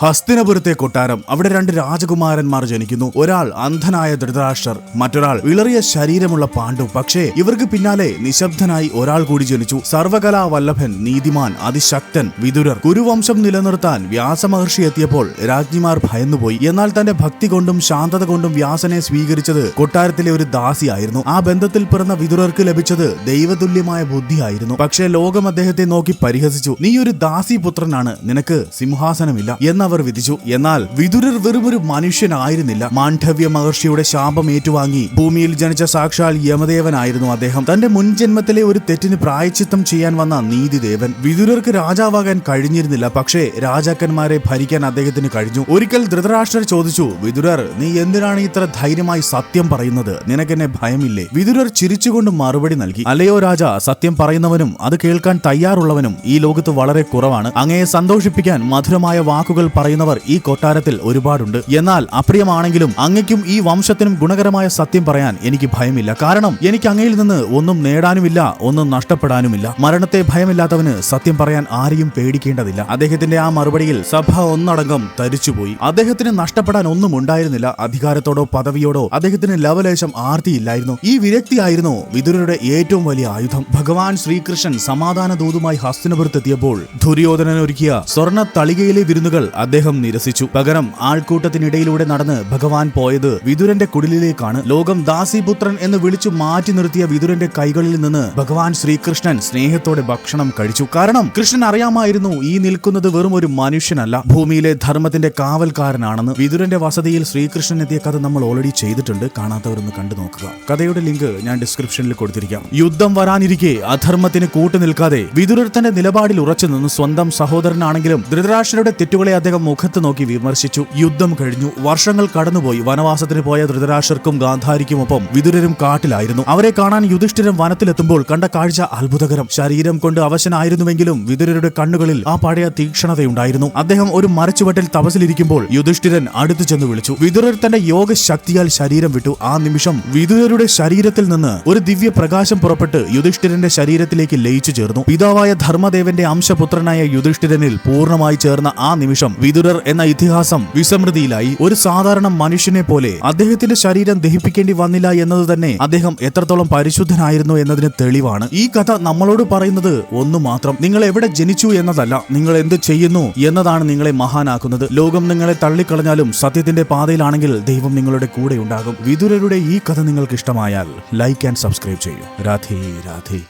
ഹസ്തിനപുരത്തെ കൊട്ടാരം അവിടെ രണ്ട് രാജകുമാരന്മാർ ജനിക്കുന്നു. ഒരാൾ അന്ധനായ ധൃതരാഷ്ട്രർ മറ്റൊരാൾ വിളറിയ ശരീരമുള്ള പാണ്ഡു. പക്ഷേ ഇവർക്ക് പിന്നാലെ നിശബ്ദനായി ഒരാൾ കൂടി ജനിച്ചു. സർവകലാ വല്ലഭൻ നീതിമാൻ അതിശക്തൻ വിതുരർ. കുരുവംശം നിലനിർത്താൻ വ്യാസമഹർഷി എത്തിയപ്പോൾ രാജ്ഞിമാർ ഭയന്നുപോയി. എന്നാൽ തന്റെ ഭക്തി കൊണ്ടും ശാന്തത കൊണ്ടും വ്യാസനെ സ്വീകരിച്ചത് കൊട്ടാരത്തിലെ ഒരു ദാസിയായിരുന്നു. ആ ബന്ധത്തിൽ പിറന്ന വിതുരർക്ക് ലഭിച്ചത് ദൈവതുല്യമായ ബുദ്ധിയായിരുന്നു. പക്ഷേ ലോകം അദ്ദേഹത്തെ നോക്കി പരിഹസിച്ചു. നീ ഒരു ദാസി പുത്രനാണ് നിനക്ക് സിംഹാസനമില്ല. എന്നവർ വിധിച്ചു. എന്നാൽ വിതുരർ വെറുമൊരു മനുഷ്യനായിരുന്നില്ല. മാണ്ഡവ്യ മഹർഷിയുടെ ശാപം ഏറ്റുവാങ്ങി. ഭൂമിയിൽ ജനിച്ച സാക്ഷാൽ യമദേവനായിരുന്നു അദ്ദേഹം. തന്റെ മുൻജന്മത്തിലെ ഒരു തെറ്റിന് പ്രായച്ചിത്തം ചെയ്യാൻ വന്ന നീതിദേവൻ. വിതുരർക്ക് രാജാവാകാൻ കഴിഞ്ഞിരുന്നില്ല. പക്ഷേ രാജാക്കന്മാരെ ഭരിക്കാൻ അദ്ദേഹത്തിന് കഴിഞ്ഞു. ഒരിക്കൽ ധൃതരാഷ്ട്രർ ചോദിച്ചു വിതുരർ നീ എന്തിനാണ് ഇത്ര ധൈര്യമായി സത്യം പറയുന്നത്? നിനക്കെന്നെ ഭയമില്ലേ? വിതുരർ ചിരിച്ചുകൊണ്ട് മറുപടി നൽകി. അല്ലയോ രാജ സത്യം പറയുന്നവനും അത് കേൾക്കാൻ തയ്യാറുള്ളവനും ഈ ലോകത്ത് വളരെ കുറവാണ്. അങ്ങയെ സന്തോഷിപ്പിക്കാൻ മധുരമായ വാക്കുകൾ പറയുന്നവർ ഈ കൊട്ടാരത്തിൽ ഒരുപാടുണ്ട്. എന്നാൽ അപ്രിയമാണെങ്കിലും അങ്ങയ്ക്കും ഈ വംശത്തിനും ഗുണകരമായ സത്യം പറയാൻ എനിക്ക് ഭയമില്ല. കാരണം എനിക്ക് അങ്ങയിൽ നിന്ന് ഒന്നും നേടാനുമില്ല ഒന്നും നഷ്ടപ്പെടാനുമില്ല. മരണത്തെ ഭയമില്ലാത്തവന് സത്യം പറയാൻ ആരെയും പേടിക്കേണ്ടതില്ല. അദ്ദേഹത്തിന്റെ ആ മറുപടിയിൽ സഭ ഒന്നടങ്കം തരിച്ചുപോയി. അദ്ദേഹത്തിന് നഷ്ടപ്പെടാൻ ഒന്നും ഉണ്ടായിരുന്നില്ല. അധികാരത്തോടോ പദവിയോടോ അദ്ദേഹത്തിന് ലവലേശം ആർത്തിയില്ലായിരുന്നു. ഈ വിരക്തിയായിരുന്നു വിതുരരുടെ ഏറ്റവും വലിയ ആയുധം. ഭഗവാൻ ശ്രീകൃഷ്ണൻ സമാധാന ദൂതുമായി ഹസ്തിനപുരത്തെത്തിയപ്പോൾ ദുര്യോധനൻ ഒരുക്കിയ സ്വർണ തളികയിലെ വിരുന്നുകൾ അദ്ദേഹം നിരസിച്ചു. പകരം ആൾക്കൂട്ടത്തിനിടയിലൂടെ നടന്ന് ഭഗവാൻ പോയത് വിതുരന്റെ കുടിലിലേക്കാണ്. ലോകം ദാസിപുത്രൻ എന്ന് വിളിച്ചു മാറ്റി നിർത്തിയ വിതുരന്റെ കൈകളിൽ നിന്ന് ഭഗവാൻ ശ്രീകൃഷ്ണൻ സ്നേഹത്തോടെ ഭക്ഷണം കഴിച്ചു. കാരണം കൃഷ്ണൻ അറിയാമായിരുന്നു ഈ നിൽക്കുന്നത് വെറും ഒരു മനുഷ്യനല്ല. ഭൂമിയിലെ ധർമ്മത്തിന്റെ കാവൽക്കാരനാണെന്ന് വിതുരന്റെ വസതിയിൽ ശ്രീകൃഷ്ണൻ എത്തിയ കഥ നമ്മൾ ഓൾറെഡി ചെയ്തിട്ടുണ്ട്. കാണാത്തവരൊന്ന് കണ്ടു നോക്കുക. കഥയുടെ ലിങ്ക് ഞാൻ ഡിസ്ക്രിപ്ഷനിൽ കൊടുത്തിരിക്കാം. യുദ്ധം വരാനിരിക്കെ അധർമ്മത്തിന് കൂട്ടുനിൽക്കാതെ വിതുരർ തന്റെ നിലപാടിൽ ഉറച്ചു നിന്ന് സ്വന്തം സഹോദരനാണെങ്കിലും ധൃതരാഷ്ട്രയുടെ തെറ്റുകളെ അദ്ദേഹം മുഖത്ത് നോക്കി വിമർശിച്ചു. യുദ്ധം കഴിഞ്ഞു. വർഷങ്ങൾ കടന്നുപോയി. വനവാസത്തിന് പോയ ധൃതരാഷ്ട്രർക്കും ഗാന്ധാരിക്കുമൊപ്പം വിതുരരും കാട്ടിലായിരുന്നു. അവരെ കാണാൻ യുധിഷ്ഠിരം വനത്തിലെത്തുമ്പോൾ കണ്ട കാഴ്ച അത്ഭുതകരം. ശരീരം കൊണ്ട് അവശനായിരുന്നുവെങ്കിലും വിതുരരുടെ കണ്ണുകളിൽ ആ പഴയ തീക്ഷണതയുണ്ടായിരുന്നു. അദ്ദേഹം ഒരു മരച്ചുവട്ടിൽ തപസിലിരിക്കുമ്പോൾ യുധിഷ്ഠിരൻ അടുത്തു ചെന്ന് വിളിച്ചു. വിതുരർ തന്റെ യോഗ ശക്തിയാൽ ശരീരം വിട്ടു. ആ നിമിഷം വിതുരരുടെ ശരീരത്തിൽ നിന്ന് ഒരു ദിവ്യ പ്രകാശം പുറപ്പെട്ട് യുധിഷ്ഠിരന്റെ ശരീരത്തിലേക്ക് ലയിച്ചു ചേർന്നു. പിതാവായ ധർമ്മദേവന്റെ അംശപുത്രനായ യുധിഷ്ഠിരനിൽ പൂർണമായി ചേർന്ന ആ നിമിഷം വിതുരർ എന്ന ഇതിഹാസം വിസമൃതിയിലായി ഒരു സാധാരണ മനുഷ്യനെ പോലെ അദ്ദേഹത്തിന്റെ ശരീരം ദഹിപ്പിക്കേണ്ടി വന്നില്ല എന്നത് തന്നെ അദ്ദേഹം എത്രത്തോളം പരിശുദ്ധനായിരുന്നു എന്നതിന് തെളിവാണ്. ഈ കഥ നമ്മളോട് പറയുന്നത് ഒന്നു മാത്രം. നിങ്ങൾ എവിടെ ജനിച്ചു എന്നതല്ല നിങ്ങൾ എന്ത് ചെയ്യുന്നു എന്നതാണ് നിങ്ങളെ മഹാനാക്കുന്നത്. ലോകം നിങ്ങളെ തള്ളിക്കളഞ്ഞാലും സത്യത്തിന്റെ പാതയിലാണെങ്കിൽ ദൈവം നിങ്ങളുടെ കൂടെ ഉണ്ടാകും. വിതുരരുടെ ഈ കഥ നിങ്ങൾക്ക് ഇഷ്ടമായാൽ ലൈക്ക് ആൻഡ് സബ്സ്ക്രൈബ് ചെയ്യൂ. രാധേ രാധേ.